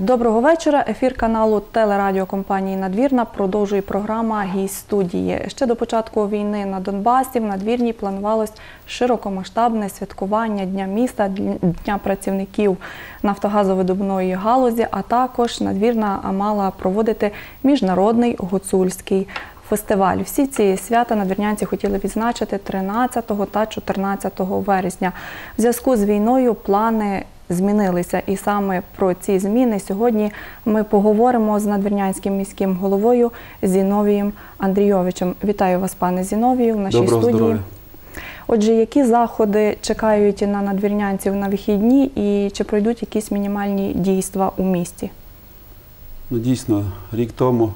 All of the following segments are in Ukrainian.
Доброго вечора. Ефір каналу телерадіокомпанії Надвірна продовжує програма Гість студії. Ще до початку війни на Донбасі в Надвірній планувалось широкомасштабне святкування Дня міста, Дня працівників нафтогазовидобної галузі, а також Надвірна мала проводити міжнародний гуцульський фестиваль. Всі ці свята надвірнянці хотіли відзначити 13 та 14 вересня. В зв'язку з війною плани змінилися. І саме про ці зміни сьогодні ми поговоримо з надвірнянським міським головою Зіновієм Андрійовичем. Вітаю вас, пане Зіновію, в нашій Доброго студії. здоров'я. Отже, які заходи чекають на надвірнянців на вихідні і чи пройдуть якісь мінімальні дійства у місті? Ну, дійсно, рік тому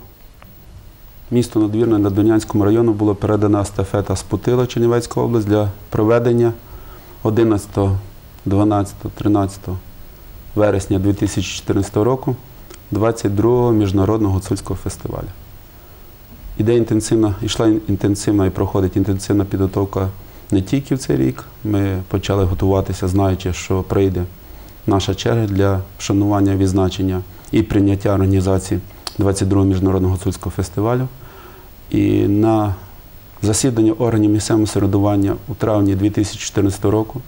місто Надвірне на Донянському району було передана естафета з Путила Чернівецька область для проведення 11, 12, 13 вересня 2014 року 22-го міжнародного гуцульського фестивалю. Іде інтенсивна, йшла інтенсивна і проходить інтенсивна підготовка не тільки в цей рік. Ми почали готуватися, знаючи, що прийде наша черга для вшанування відзначення і прийняття організації 22-го міжнародного гуцульського фестивалю. І на засіданні органів місцевого середування у травні 2014 року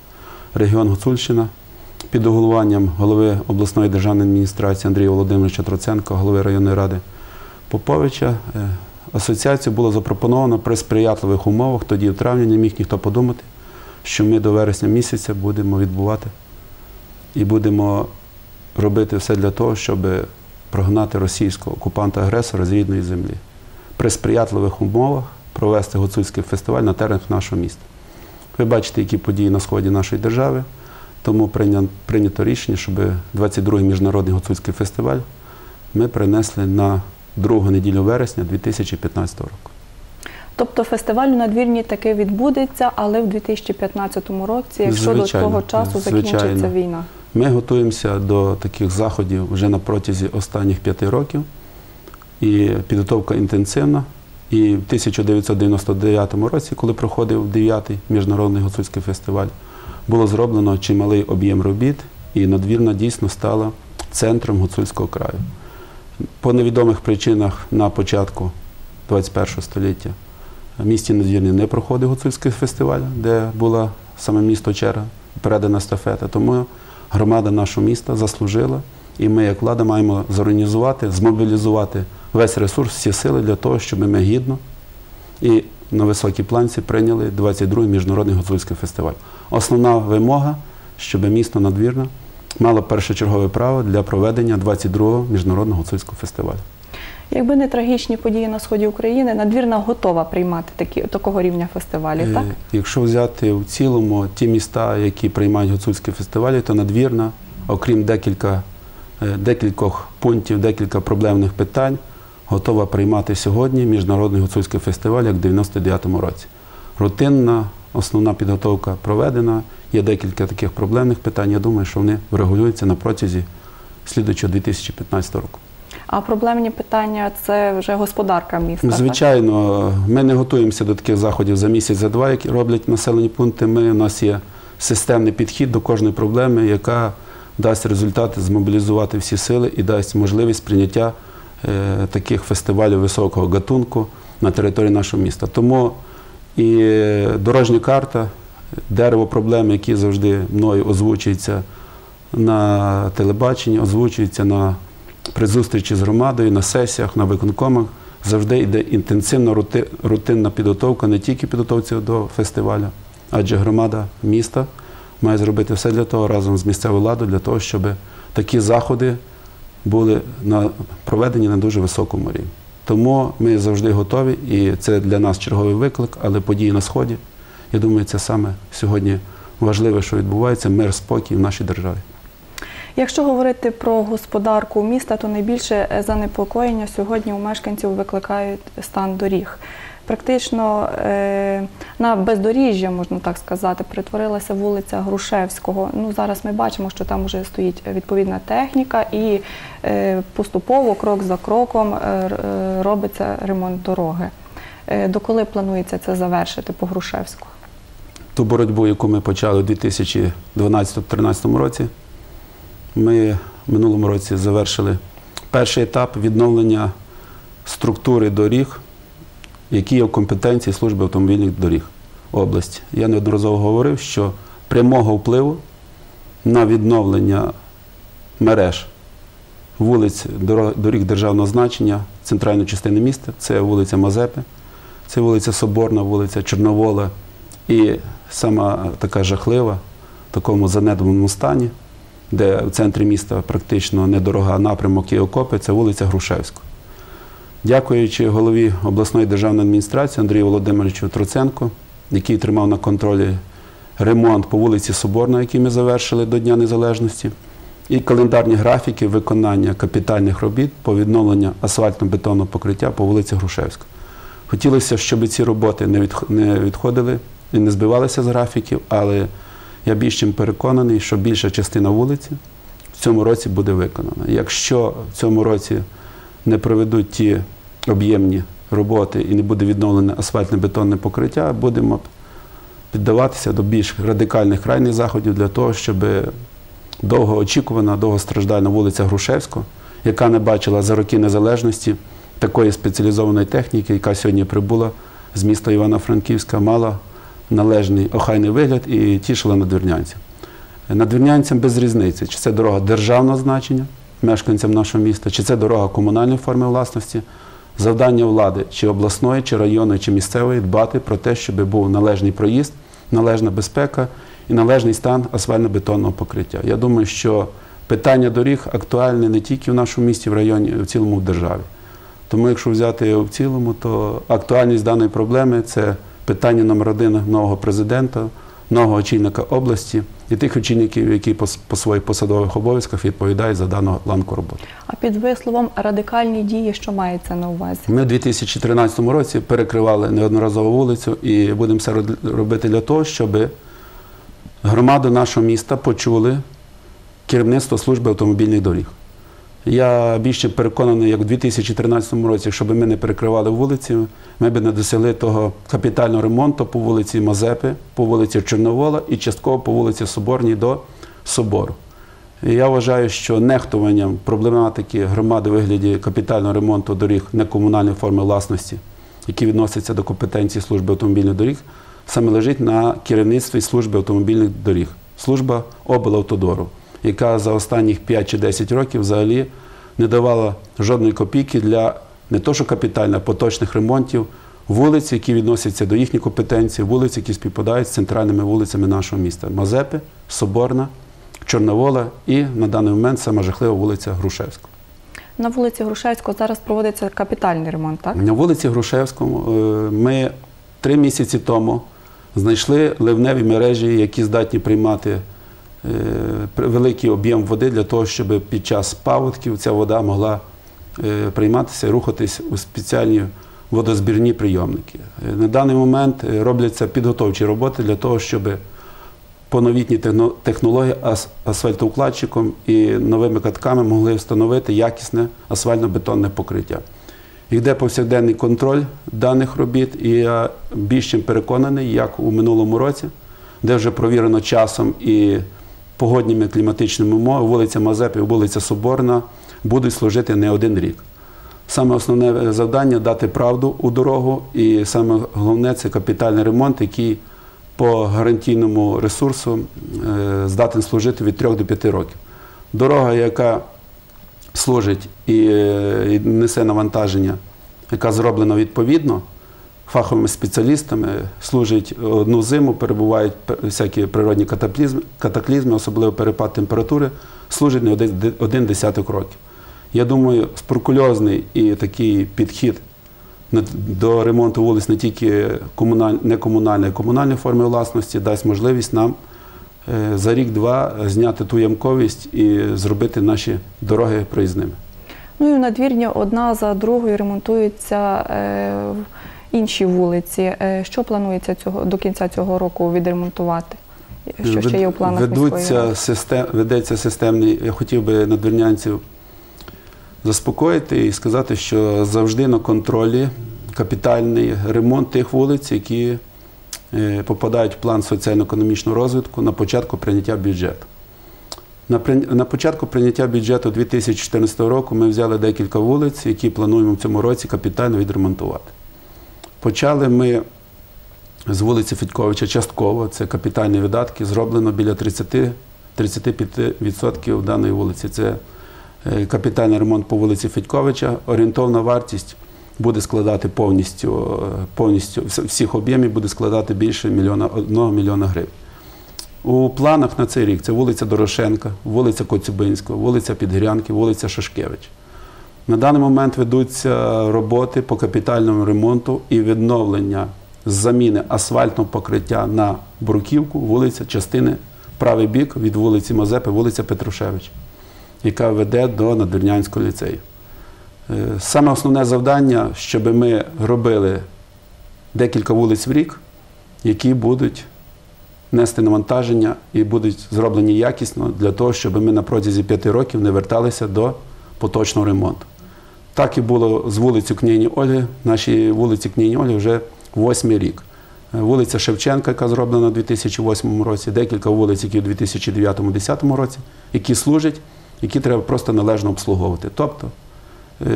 регіон Гуцульщина під головуванням голови обласної державної адміністрації Андрія Володимировича Троценка, голови районної ради Поповича, е, асоціацію було запропоновано при сприятливих умовах. Тоді в травні не міг ніхто подумати, що ми до вересня місяця будемо відбувати і будемо робити все для того, щоб прогнати російського окупанта-агресора з рідної землі. При сприятливих умовах провести гуцульський фестиваль на теренах нашого міста. Ви бачите, які події на сході нашої держави, тому прийнято рішення, щоб 22-й міжнародний гуцульський фестиваль ми принесли на другу неділю вересня 2015 року. Тобто фестиваль у надвірні таки відбудеться, але в 2015 році, якщо Звичайно, до того часу закінчиться звичайно. війна. Ми готуємося до таких заходів вже на протязі останніх п'яти років. І підготовка інтенсивна. І в 1999 році, коли проходив 9-й міжнародний гуцульський фестиваль, було зроблено чималий об'єм робіт, і надвірна дійсно стала центром гуцульського краю. По невідомих причинах на початку 21 століття в місті Надвірні не проходив гуцульський фестиваль, де була саме місто черга, передана стафета. Тому громада нашого міста заслужила, і ми, як влада, маємо зорганізувати, змобілізувати весь ресурс, всі сили для того, щоб ми гідно і на високій планці прийняли 22-й міжнародний гуцульський фестиваль. Основна вимога, щоб місто Надвірна мало першочергове право для проведення 22-го міжнародного гуцульського фестивалю. Якби не трагічні події на сході України, надвірна готова приймати такі, такого рівня фестивалів, так? Е, Якщо взяти в цілому ті міста, які приймають гуцульські фестивалі, то надвірна, окрім декілька, е, декількох пунктів, декілька проблемних питань, готова приймати сьогодні міжнародний гуцульський фестиваль, як в 99-му році. Рутинна, основна підготовка проведена. Є декілька таких проблемних питань. Я думаю, що вони врегулюються на протязі слідуючого 2015 року. А проблемні питання це вже господарка міста. Звичайно, ми не готуємося до таких заходів за місяць, за два, які роблять населені пункти. Ми, у нас є системний підхід до кожної проблеми, яка дасть результат змобілізувати всі сили і дасть можливість прийняття таких фестивалів високого гатунку на території нашого міста. Тому і дорожня карта, дерево проблеми, які завжди мною озвучуються на телебаченні, озвучуються на при зустрічі з громадою, на сесіях, на виконкомах завжди йде інтенсивна рутинна підготовка, не тільки підготовці до фестивалю, адже громада міста має зробити все для того разом з місцевою владою, для того, щоб такі заходи були на, проведені на дуже високому рівні. Тому ми завжди готові, і це для нас черговий виклик, але події на Сході, я думаю, це саме сьогодні важливе, що відбувається, мир, спокій в нашій державі. Якщо говорити про господарку міста, то найбільше занепокоєння сьогодні у мешканців викликають стан доріг. Практично е, на бездоріжжя, можна так сказати, перетворилася вулиця Грушевського. Ну, зараз ми бачимо, що там вже стоїть відповідна техніка, і е, поступово, крок за кроком, е, робиться ремонт дороги. Доколи планується це завершити по Грушевську? ту боротьбу, яку ми почали у 2012-2013 році, ми в минулому році завершили перший етап відновлення структури доріг, які є в компетенції служби автомобільних доріг області. Я неодноразово говорив, що прямого впливу на відновлення мереж вулиць доріг державного значення центральної частини міста. Це вулиця Мазепи, це вулиця Соборна, вулиця Чорновола і сама така жахлива, в такому занедбаному стані, де в центрі міста практично недорога напрямок і окопи, це вулиця Грушевська. Дякуючи голові обласної державної адміністрації Андрію Володимировичу Троценко, який тримав на контролі ремонт по вулиці Соборна, який ми завершили до Дня Незалежності, і календарні графіки виконання капітальних робіт по відновленню асфальтно-бетонного покриття по вулиці Грушевська. Хотілося, щоб ці роботи не не відходили і не збивалися з графіків, але я більш чим переконаний, що більша частина вулиці в цьому році буде виконана. Якщо в цьому році не проведуть ті об'ємні роботи і не буде відновлене асфальтне бетонне покриття, будемо піддаватися до більш радикальних крайніх заходів для того, щоб довгоочікувана, довгостраждальна вулиця Грушевського, яка не бачила за роки незалежності такої спеціалізованої техніки, яка сьогодні прибула з міста Івано-Франківська, мала належний охайний вигляд і тішила надвірнянців. Надвірнянцям без різниці, чи це дорога державного значення мешканцям нашого міста, чи це дорога комунальної форми власності. Завдання влади, чи обласної, чи районної, чи місцевої дбати про те, щоб був належний проїзд, належна безпека і належний стан асфальтно-бетонного покриття. Я думаю, що питання доріг актуальне не тільки в нашому місті, в районі, а в цілому в державі. Тому, якщо взяти в цілому, то актуальність даної проблеми це питання номер один нового президента, нового очільника області і тих очільників, які по, по своїх посадових обов'язках відповідають за дану ланку роботи. А під висловом радикальні дії, що мається на увазі? Ми у 2013 році перекривали неодноразово вулицю і будемо все робити для того, щоб громаду нашого міста почули керівництво служби автомобільних доріг. Я більше переконаний, як у 2013 році, якщо б ми не перекривали вулиці, ми б не досягли того капітального ремонту по вулиці Мазепи, по вулиці Чорновола і частково по вулиці Соборній до Собору. І я вважаю, що нехтуванням проблематики громади у вигляді капітального ремонту доріг некомунальної форми власності, які відносяться до компетенції служби автомобільних доріг, саме лежить на керівництві служби автомобільних доріг, служба облавтодору, яка за останніх 5 чи 10 років взагалі не давала жодної копійки для не то, що капітальних, а поточних ремонтів вулиць, які відносяться до їхньої компетенції, вулиць, які співпадають з центральними вулицями нашого міста Мазепи, Соборна, Чорновола і на даний момент сама жахлива вулиця Грушевська. На вулиці Грушевського зараз проводиться капітальний ремонт, так? На вулиці Грушевському е, ми три місяці тому знайшли ливневі мережі, які здатні приймати при- великий об'єм води для того, щоб під час паводків ця вода могла е, прийматися і рухатись у спеціальні водозбірні прийомники. Е, На даний момент е, робляться підготовчі роботи для того, щоб по новітній техно- технології асфальтоукладчиком і новими катками могли встановити якісне асфальтно-бетонне покриття. Йде повсякденний контроль даних робіт, і я більш чим переконаний, як у минулому році, де вже провірено часом і погодніми кліматичними умовами, вулиця Мазепи, вулиця Соборна будуть служити не один рік. Саме основне завдання дати правду у дорогу, і саме головне це капітальний ремонт, який по гарантійному ресурсу е, здатен служити від 3 до 5 років. Дорога, яка служить е, і несе навантаження, яка зроблена відповідно фаховими спеціалістами, служить одну зиму, перебувають всякі природні катаклізми, катаклізми, особливо перепад температури, служить не один, один десяток років. Я думаю, скрупульозний і такий підхід до ремонту вулиць не тільки комуналь, не комунальної, а комунальної форми власності дасть можливість нам е, за рік-два зняти ту ямковість і зробити наші дороги проїзними. Ну і надвірні одна за другою ремонтуються е, інші вулиці. Е, що планується цього до кінця цього року відремонтувати? Що ще є у планах Ведуться систем, ведеться системний. Я хотів би надвірнянців заспокоїти і сказати, що завжди на контролі капітальний ремонт тих вулиць, які е, попадають в план соціально-економічного розвитку на початку прийняття бюджету. На, на початку прийняття бюджету 2014 року ми взяли декілька вулиць, які плануємо в цьому році капітально відремонтувати. Почали ми з вулиці Федьковича частково, це капітальні видатки, зроблено біля 30-35% даної вулиці. Це е, капітальний ремонт по вулиці Федьковича. Орієнтовна вартість буде складати повністю, е, повністю всіх об'ємів буде складати більше мільйона, 1 мільйона гривень. У планах на цей рік це вулиця Дорошенка, вулиця Коцюбинського, вулиця Підгірянки, вулиця Шашкевич. На даний момент ведуться роботи по капітальному ремонту і відновлення заміни асфальтного покриття на бруківку, вулиця частини правий бік від вулиці Мазепи, вулиця Петрушевич, яка веде до Надвірнянського ліцею. Е, Саме основне завдання, щоб ми робили декілька вулиць в рік, які будуть нести навантаження і будуть зроблені якісно для того, щоб ми на протязі п'яти років не верталися до поточного ремонту. Так і було з вулицею Княгині Ольги. Нашій вулиці Княгині Ольги вже восьмий рік. Е, Вулиця Шевченка, яка зроблена у 2008 році, декілька вулиць, які у 2009-2010 році, які служать, які треба просто належно обслуговувати. Тобто е,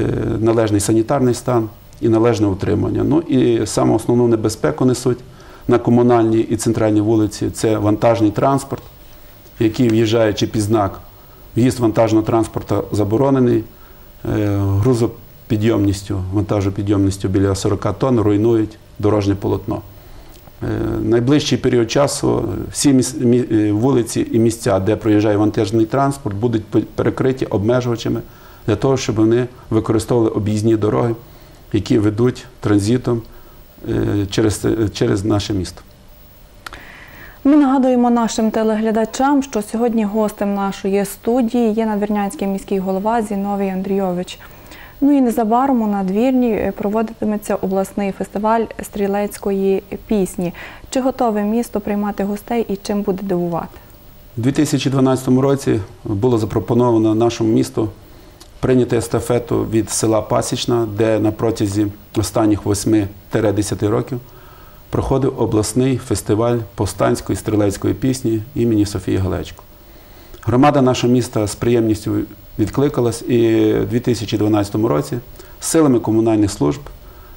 належний санітарний стан і належне утримання. Ну і саме основну небезпеку несуть на комунальній і центральній вулиці це вантажний транспорт, який в'їжджаючи під знак, в'їзд вантажного транспорту заборонений, грузопідйомністю, вантажопідйомністю біля 40 тонн руйнують дорожнє полотно. Е, Найближчий період часу всі е, вулиці і місця, де проїжджає вантажний транспорт, будуть перекриті обмежувачами для того, щоб вони використовували об'їзні дороги, які ведуть транзитом е, через, через наше місто. Ми нагадуємо нашим телеглядачам, що сьогодні гостем нашої студії є надвірнянський міський голова Зіновій Андрійович. Ну і незабаром у надвірні проводитиметься обласний фестиваль стрілецької пісні. Чи готове місто приймати гостей і чим буде дивувати? У 2012 році було запропоновано нашому місту прийняти естафету від села Пасічна, де на протязі останніх 8-10 років проходив обласний фестиваль повстанської стрілецької пісні імені Софії Галечко. Громада нашого міста з приємністю відкликалась, і у 2012 році силами комунальних служб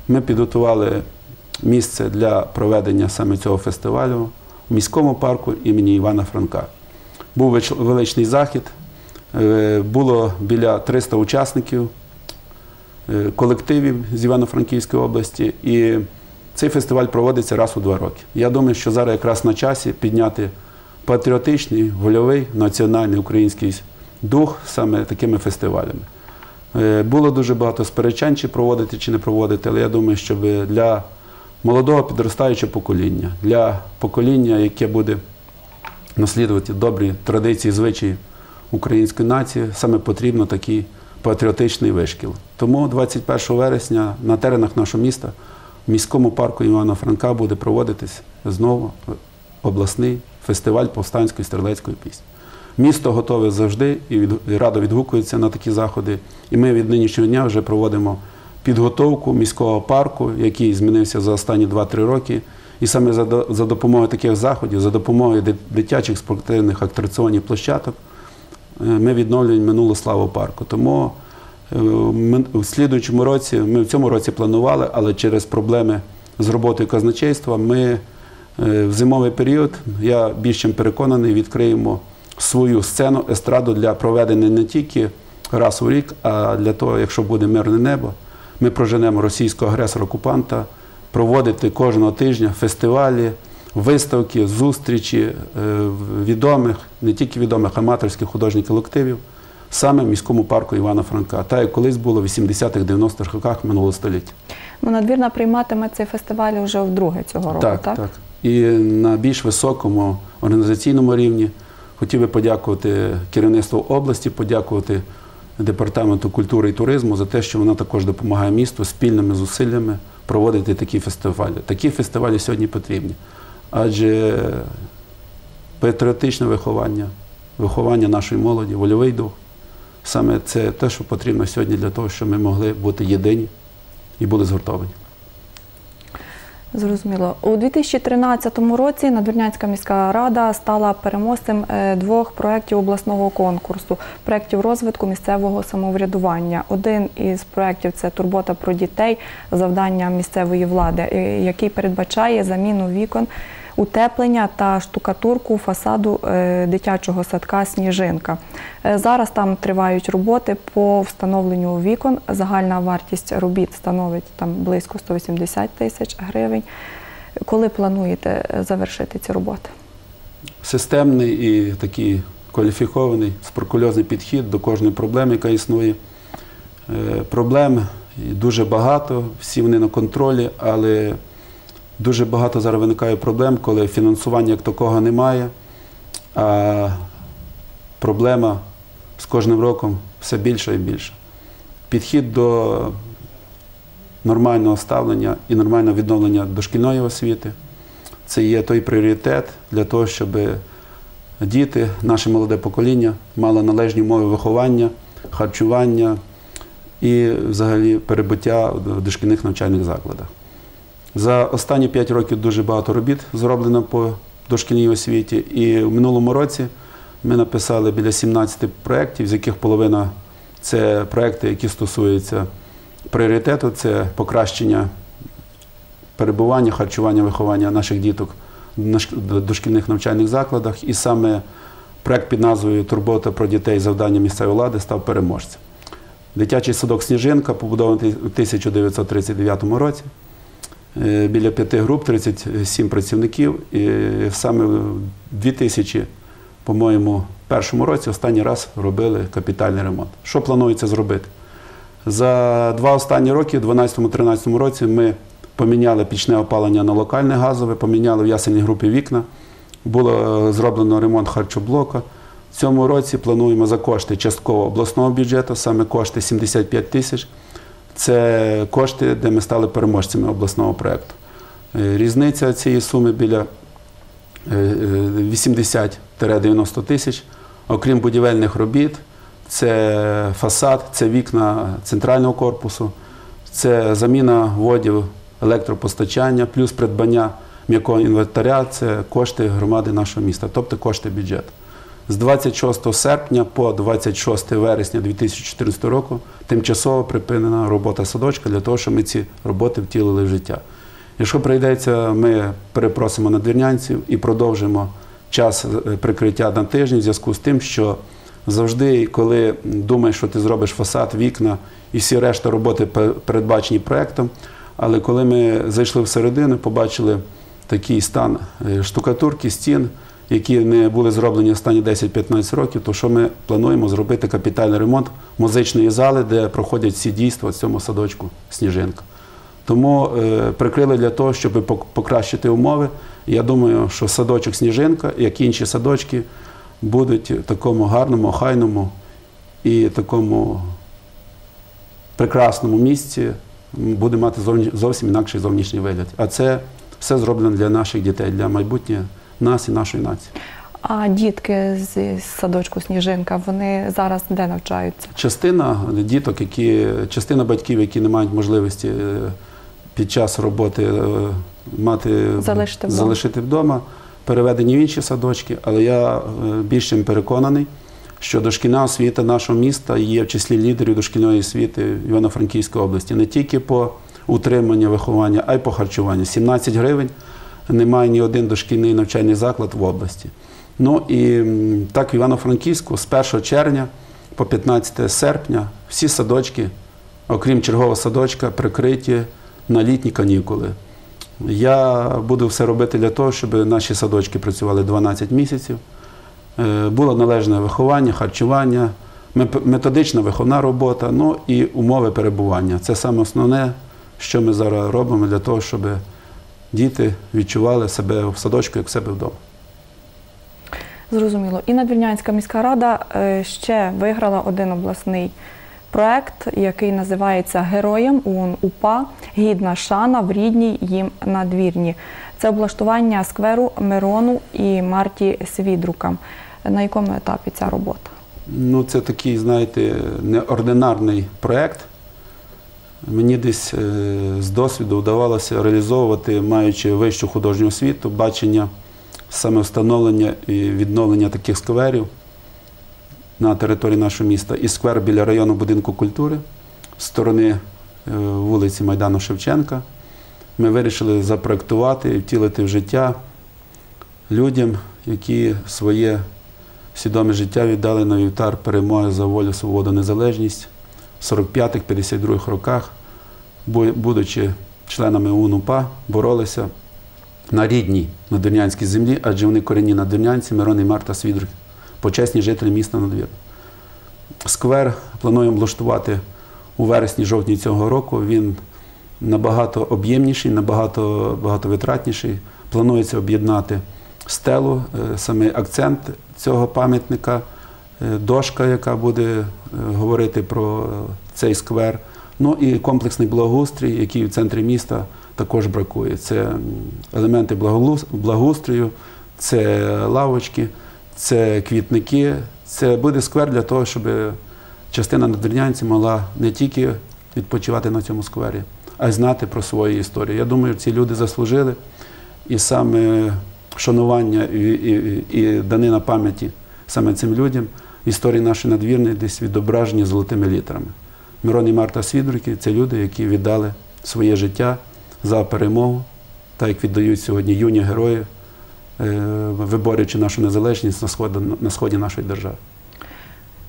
ми підготували місце для проведення саме цього фестивалю в міському парку імені Івана Франка. Був величний захід, е, було біля 300 учасників, е, колективів з Івано-Франківської області. І цей фестиваль проводиться раз у два роки. Я думаю, що зараз якраз на часі підняти патріотичний, вольовий, національний український дух саме такими фестивалями. Е, Було дуже багато сперечань, чи проводити, чи не проводити, але я думаю, щоб для молодого підростаючого покоління, для покоління, яке буде наслідувати добрі традиції, звичаї української нації, саме потрібно такий патріотичний вишкіл. Тому 21 вересня на теренах нашого міста міському парку Івана Франка буде проводитись знову обласний фестиваль повстанської стрілецької пісні. Місто готове завжди і, від, радо відгукується на такі заходи. І ми від нинішнього дня вже проводимо підготовку міського парку, який змінився за останні 2-3 роки. І саме за, за допомогою таких заходів, за допомогою дитячих спортивних атракціонів площадок, е, ми відновлюємо минулу славу парку. Тому в слідуючому році, ми в цьому році планували, але через проблеми з роботою казначейства ми е, в зимовий період, я більш чим переконаний, відкриємо свою сцену естраду для проведення не тільки раз у рік, а для того, якщо буде мирне небо, ми проженемо російського агресора-окупанта, проводити кожного тижня фестивалі, виставки, зустрічі е, відомих, не тільки відомих аматорських художніх колективів, саме в міському парку Івана Франка, так як колись було в 80-х, 90-х роках минулого століття. Ну, надвірна прийматиме цей фестиваль вже вдруге цього року, так? Так, так. І на більш високому організаційному рівні хотів би подякувати керівництву області, подякувати департаменту культури і туризму за те, що вона також допомагає місту спільними зусиллями проводити такі фестивалі. Такі фестивалі сьогодні потрібні. Адже патріотичне виховання, виховання нашої молоді, вольовий дух саме це те, що потрібно сьогодні для того, щоб ми могли бути єдині і були згуртовані. Зрозуміло. У 2013 році Надвірнянська міська рада стала переможцем е, двох проєктів обласного конкурсу проєктів розвитку місцевого самоврядування. Один із проєктів це турбота про дітей, завдання місцевої влади, е, який передбачає заміну вікон. Утеплення та штукатурку фасаду е, дитячого садка Сніжинка. Е, Зараз там тривають роботи по встановленню вікон. Загальна вартість робіт становить там близько 180 тисяч гривень. Коли плануєте е, завершити ці роботи? Системний і такий кваліфікований, споркульозний підхід до кожної проблеми, яка існує. Проблем дуже багато, всі вони на контролі, але дуже багато зараз виникає проблем, коли фінансування як такого немає, а проблема з кожним роком все більше і більше. Підхід до нормального ставлення і нормального відновлення дошкільної освіти це є той пріоритет для того, щоб діти, наше молоде покоління мало належні умови виховання, харчування і взагалі перебуття в дошкільних навчальних закладах. За останні 5 років дуже багато робіт зроблено по дошкільній освіті. І в минулому році ми написали біля 17 проєктів, з яких половина це проєкти, які стосуються пріоритету, це покращення перебування, харчування, виховання наших діток в дошкільних навчальних закладах. І саме проєкт під назвою Турбота про дітей завдання місцевої влади став переможцем. Дитячий садок Сніжинка побудований у 1939 році. Е, Біля п'яти груп, 37 працівників. І саме в 2000, по-моєму, першому році останній раз робили капітальний ремонт. Що планується зробити? За два останні роки, в 2012-2013 році, ми поміняли пічне опалення на локальне газове, поміняли в ясельній групі вікна, було е, зроблено ремонт харчоблока. В цьому році плануємо за кошти частково обласного бюджету, саме кошти 75 тисяч. Це кошти, де ми стали переможцями обласного проєкту. Е, Різниця цієї суми біля е, е, 80-90 тисяч. Окрім будівельних робіт, це фасад, це вікна центрального корпусу, це заміна водів електропостачання, плюс придбання м'якого інвентаря це кошти громади нашого міста, тобто кошти бюджету. З 26 серпня по 26 вересня 2014 року тимчасово припинена робота садочка для того, щоб ми ці роботи втілили в життя. Якщо прийдеться, ми перепросимо надвірнянців і продовжимо час е, прикриття на тиждень в зв'язку з тим, що завжди, коли думаєш, що ти зробиш фасад, вікна і всі решта роботи передбачені проектом, але коли ми зайшли всередину, побачили такий стан е, штукатурки, стін, які не були зроблені останні 10-15 років, то що ми плануємо зробити капітальний ремонт музичної зали, де проходять всі дійства в цьому садочку Сніжинка. Тому е, прикрили для того, щоб пок- покращити умови. Я думаю, що садочок Сніжинка, як і інші садочки, будуть в такому гарному, охайному і такому прекрасному місці, буде мати зовсім інакший зовнішній вигляд. А це все зроблено для наших дітей, для майбутнього нас і нашої нації. А дітки з садочку Сніжинка, вони зараз де навчаються? Частина діток, які, частина батьків, які не мають можливості е, під час роботи е, мати Залишити вдома. залишити вдома, переведені в інші садочки, але я е, більш чим переконаний, що дошкільна освіта нашого міста є в числі лідерів дошкільної освіти Івано-Франківської області не тільки по утриманню виховання, а й по харчуванню. 17 гривень немає ні один дошкільний навчальний заклад в області. Ну і так в Івано-Франківську з 1 червня по 15 серпня всі садочки, окрім чергового садочка, прикриті на літні канікули. Я буду все робити для того, щоб наші садочки працювали 12 місяців. Е, Було належне виховання, харчування, методична виховна робота, ну і умови перебування. Це саме основне, що ми зараз робимо для того, щоб діти відчували себе в садочку як в себе вдома. Зрозуміло. І Надвірнянська міська рада е, ще виграла один обласний проект, який називається Героям ООН УПА Гідна шана в рідній їм надвірні. Це облаштування скверу Мирону і Марті Свідрукам. На якому етапі ця робота? Ну, це такий, знаєте, неординарний проєкт. Мені десь е, з досвіду вдавалося реалізовувати, маючи вищу художню освіту, бачення саме встановлення і відновлення таких скверів на території нашого міста. І сквер біля району будинку культури з сторони е, вулиці Майдану Шевченка. Ми вирішили запроектувати і втілити в життя людям, які своє свідоме життя віддали на вівтар перемоги за волю, свободу, незалежність 45-52 роках, будучи членами УНУПА, боролися на рідній надвірнянській землі, адже вони корінні надвірнянці, Мирон і Марта Свідрук, почесні жителі міста Надвір. Сквер плануємо облаштувати у вересні-жовтні цього року. Він набагато об'ємніший, набагато багатовитратніший. Планується об'єднати стелу, е, саме акцент цього пам'ятника, дошка, яка буде е, говорити про е, цей сквер. Ну і комплексний благоустрій, який в центрі міста також бракує. Це елементи благоус- благоустрою, це лавочки, це квітники. Це буде сквер для того, щоб частина надвірнянців могла не тільки відпочивати на цьому сквері, а й знати про свою історію. Я думаю, ці люди заслужили і саме шанування і, і, і данина пам'яті саме цим людям історії нашої надвірної десь відображені золотими літерами. Мирон і Марта Свідруки це люди, які віддали своє життя за перемогу, так як віддають сьогодні юні герої, е, виборюючи нашу незалежність на сході, на сході нашої держави.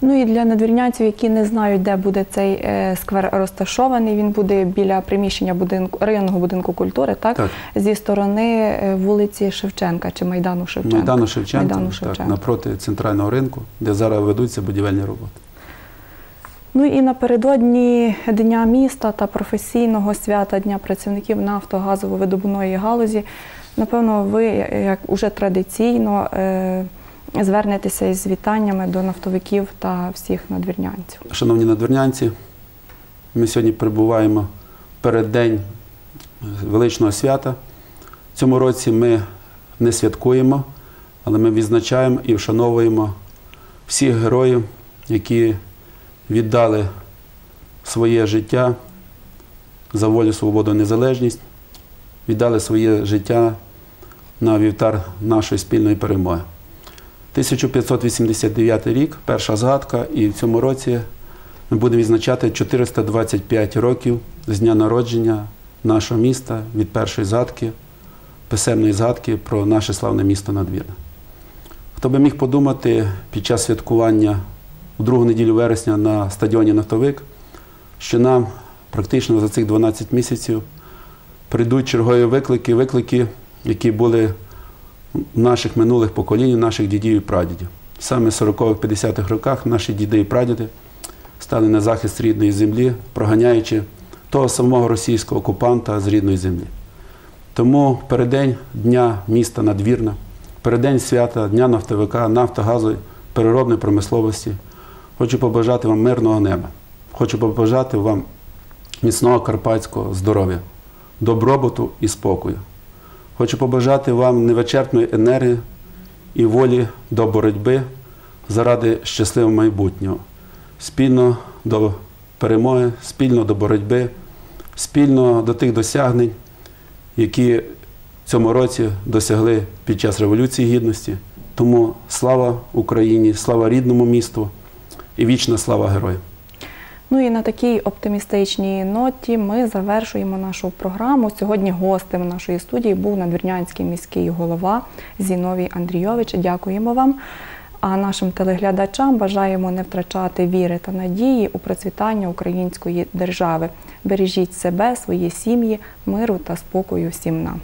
Ну і для надвірнянців, які не знають, де буде цей е, сквер розташований, він буде біля приміщення будинку районного будинку культури, так? Так. Зі сторони е, вулиці Шевченка чи Майдану Шевченка. Майдану Шевченка, Майдану так, напроти центрального ринку, де зараз ведуться будівельні роботи. Ну і напередодні Дня міста та професійного свята Дня працівників нафтогазово-видобувної галузі, напевно, ви, як уже традиційно, е, звернетеся із вітаннями до нафтовиків та всіх надвірнянців. Шановні надвірнянці, ми сьогодні перебуваємо перед день величного свята. Цьому році ми не святкуємо, але ми відзначаємо і вшановуємо всіх героїв, які віддали своє життя за волю, свободу, незалежність, віддали своє життя на вівтар нашої спільної перемоги. 1589 рік, перша згадка, і в цьому році ми будемо відзначати 425 років з дня народження нашого міста від першої згадки, писемної згадки про наше славне місто Надвірне. Хто би міг подумати під час святкування у другу неділю вересня на стадіоні Нафтовик, що нам практично за цих 12 місяців прийдуть чергові виклики, виклики, які були наших минулих поколінь, наших дідів і прадідів. Саме в 40-50-х роках наші діди і прадіди стали на захист рідної землі, проганяючи того самого російського окупанта з рідної землі. Тому в переддень Дня міста Надвірна, в переддень свята Дня нафтовика, нафтогазу, переробної промисловості хочу побажати вам мирного неба. Хочу побажати вам міцного карпатського здоров'я, добробуту і спокою. Хочу побажати вам невичерпної енергії і волі до боротьби заради щасливого майбутнього, спільно до перемоги, спільно до боротьби, спільно до тих досягнень, які в цьому році досягли під час Революції Гідності. Тому слава Україні, слава рідному місту і вічна слава героям. Ну і на такій оптимістичній ноті ми завершуємо нашу програму. Сьогодні гостем нашої студії був надвірнянський міський голова Зіновій Андрійович. Дякуємо вам. А нашим телеглядачам бажаємо не втрачати віри та надії у процвітання української держави. Бережіть себе, свої сім'ї, миру та спокою всім нам.